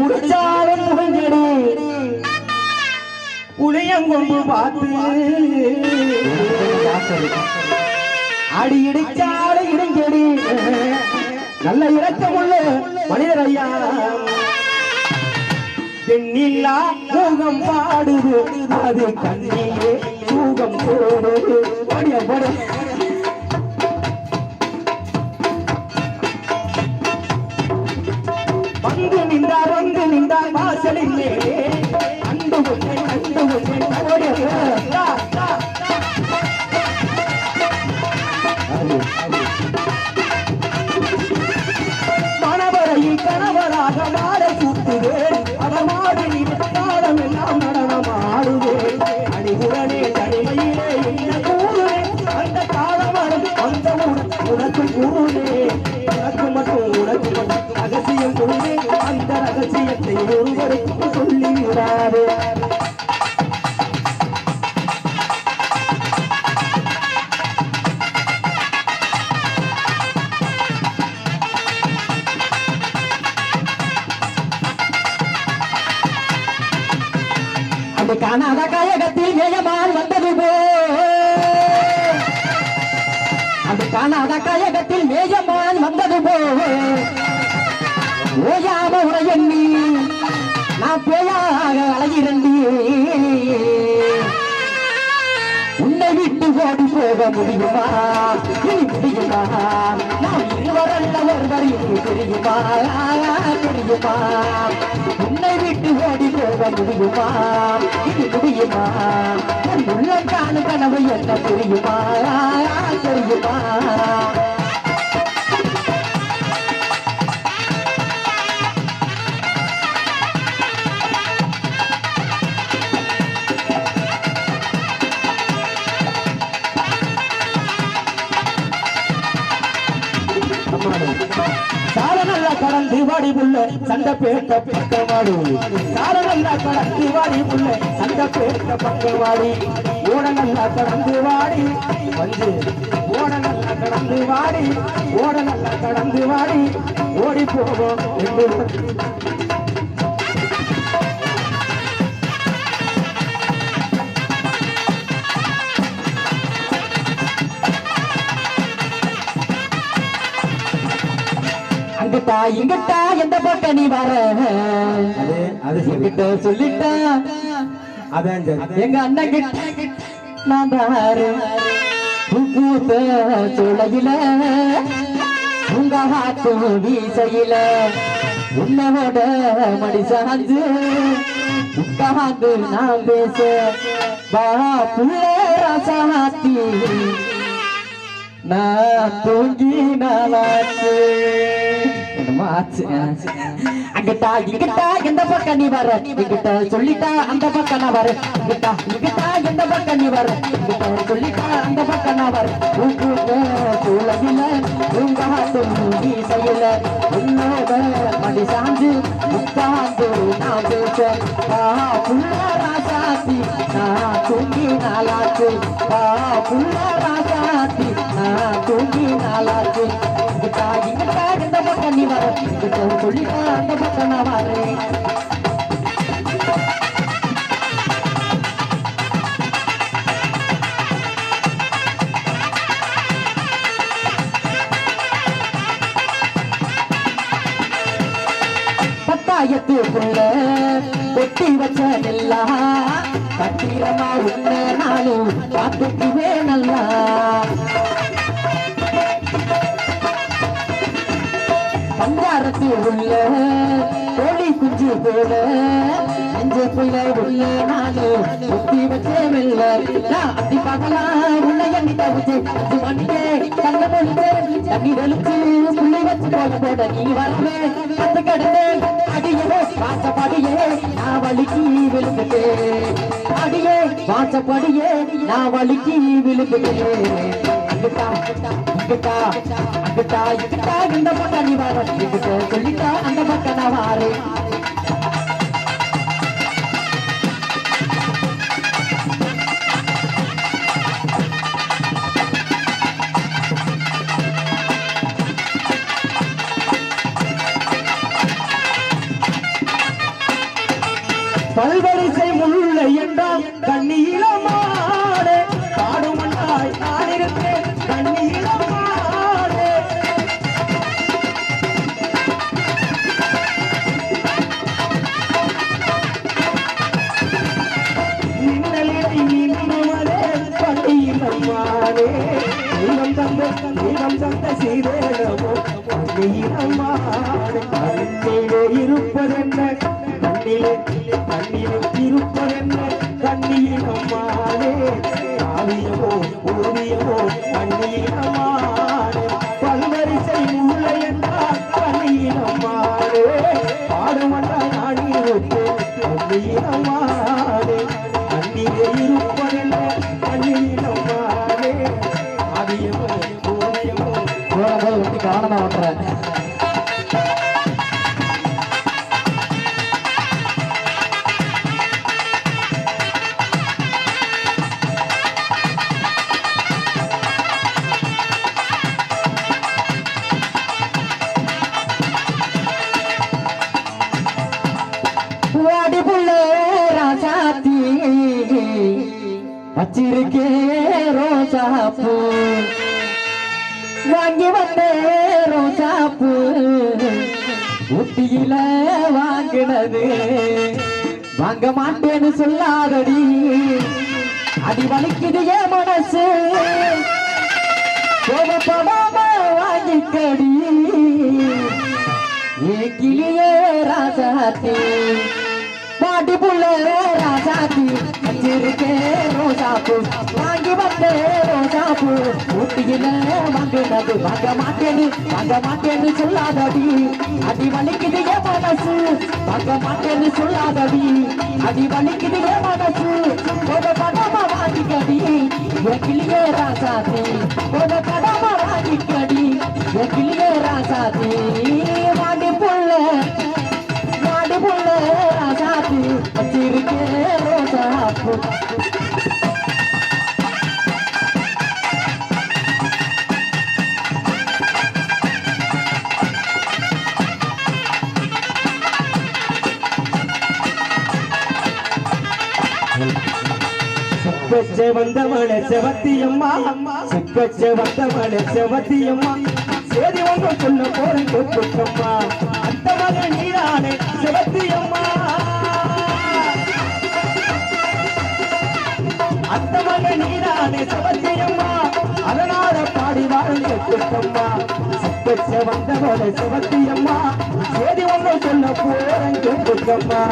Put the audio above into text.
குடிச்சாலும் முடிஞ்சடி. புளியங்கொம்பு பார்த்து. அடி இடிச்சாலும் இடிஞ்சடி. நல்ல இரக்கமுள்ள மனிதர் ஐயா பெண்ணில்லா முகம் பாடுது. அது கண்ணிலே சூகம் போடுது. வந்து நின்றார் வந்து நின்றார் வாசலில். அன்பு ஒன்றை அன்பு ஒன்றை ஓடிய மணவரையில் கணவராக மாற ரகசியம் அந்த ரகசியத்தை ஒருவருக்கு சொல்லி விடாதே அது காணாத காயகத்தில் மேயமான் வந்தது போ. அது காணாத கழகத்தில் மேயமான் வந்தது போ. ஓயாம உரையண்ணி. நான் பேயாக அழகிறண்டி உன்னை விட்டு ஓடி போக முடியுமா? இனி முடியுமா? நாம் இருவரல்ல ஒருவர் இங்கு தெரியுமா? தெரியுமா? உன்னை விட்டு ஓடி போக முடியுமா? இனி முடியுமா? என் உள்ளக்கான கனவு என்ன தெரியுமா? தெரியுமா? கடந்து வாடி புள்ள சண்டை பேட்ட பக்கவாடி. சார நல்லா கடந்து வாடி புள்ள சண்டை பேட்ட பக்கவாடி. ஓடநல்லா கடந்து வாடி. வந்து ஓடநல்லா கடந்து வாடி. ஓடநல்லா கடந்து வாடி. ஓடி போவோம் என்று அங்கிட்டா இங்கிட்டா எந்த பக்கம் நீ வர? என்கிட்ட சொல்லிட்டா. அதான் எங்க அண்ணன் கிட்ட நான் பாரு. பூத்த சோலையில உங்க ஹாத்து வீசையில உன்னோட மடி சாஞ்சு உட்காந்து நான் பேச வா புள்ள ராசாத்தி. நான் தூங்கி நாளாச்சு என்னமோ அங்கிட்டா இங்கிட்டா எந்த பக்கம் நீ வர. இங்கிட்ட சொல்லிட்டா அந்த பக்கம் நான் வர. இங்கிட்டா இங்கிட்டா எந்த பக்கம் நீ வர. இங்கிட்ட சொல்லிட்டா அந்த பக்கம் நான் வர. சூழலில உங்க நீ உன்னோட மடி சாஞ்சு உட்காந்து நான் பேச ஆ, ராசாத்தி நான் தூங்கி நாளாச்சு ஆ, புள்ள ராசாத்தி நான் தூங்கி நாளாச்சு இங்கிட்டா இங்கிட்டா சொல்லிட்டா அந்த பக்கம் நான் பத்தாயத்துக்குள்ள கொட்டி வச்ச நெல்லா உன்ன நானும் பார்த்துக்குவே நல்லா. உள்ள கோழி குஞ்சு போல நெஞ்சுக்குள்ள உள்ள நானும் புத்தி வச்சே வெல்ல நான் அப்படி பார்க்கலாம் உள்ள எண்ணி தவிச்சு அஞ்சு மணிக்கே கண்ண மொழிச்சு தண்ணி தெளிச்சு புள்ளி வச்சு போல போட நீ வரவே பத்து கடந்து அடியே வாசப்படியே நான் வலிக்கு விழுந்துட்டே. அடியே வாசப்படியே நான் வலிக்கு விழுந்துட்டே. அங்கிட்டா இங்கிட்டா அங்கிட்டா இங்கிட்டா இந்த பக்கம் நீ வர இங்கிட்ட சொல்லிட்டா அந்த பக்கம் நான் வாரேன். தந்த தெய்வம் தந்த சீதேனமோ கண்ணிலே இருப்பதென்ன கண்ணிலே கண்ணிலே இருப்பதென்ன கண்ணியில் கண்ணீரம்மானே காவியமோ ஓவியமோ கண்ணீரம்மானே பல்வரிசை உள்ள என்றால் கண்ணியில் கண்ணீரம்மானே பாடுமன்றா நாடி அம்மா நான் கவனமா ஓட்டுறேன் வச்சிருக்கே ரோசா பூ. வாங்கி வந்த ரோசா பூ வாங்கினது. வாங்க மாட்டேன்னு சொல்லாதடி. அடி வலிக்குது என் மனசு. கோபப்படாம வாங்கிக்கடி. ஏ கிளியே ராசாத்தி. பாட்டி புள்ள ராசாத்தி. வச்சிருக்கே ரோசாப்பு வாங்கி வந்தே ரோசாப்பு ஊட்டியில வாங்கினது வாங்க மாட்டேன்னு வாங்க மாட்டேன்னு சொல்லாதடி அடி வலிக்குது என் மனசு வாங்க மாட்டேன்னு சொல்லாதடி அடி வலிக்குது என் மனசு ஒரு படமா வாங்கிக்கடி என் கிளியே ராசாத்தி ஒரு படமா வாங்கிக்கடி என் கிளியே சிக்கச்ச வந்தவள செவத்தியம்மா. சிக்கச்ச வந்தவள செவத்தியம்மா. சேதி ஒன்று சொல்ல போறேன் கொட்டுக்கம்மா அந்த மகன் நீரானே செவத்தியம்மா. அந்த மகன் நீரானே செவத்தியம்மா. அதனால பாடி வாழும் கொட்டுக்கம்மா சுக்கச்ச வந்தவள செவத்தியம்மா. சேதி ஒன்று சொல்ல போறேன் கொட்டுக்கம்மா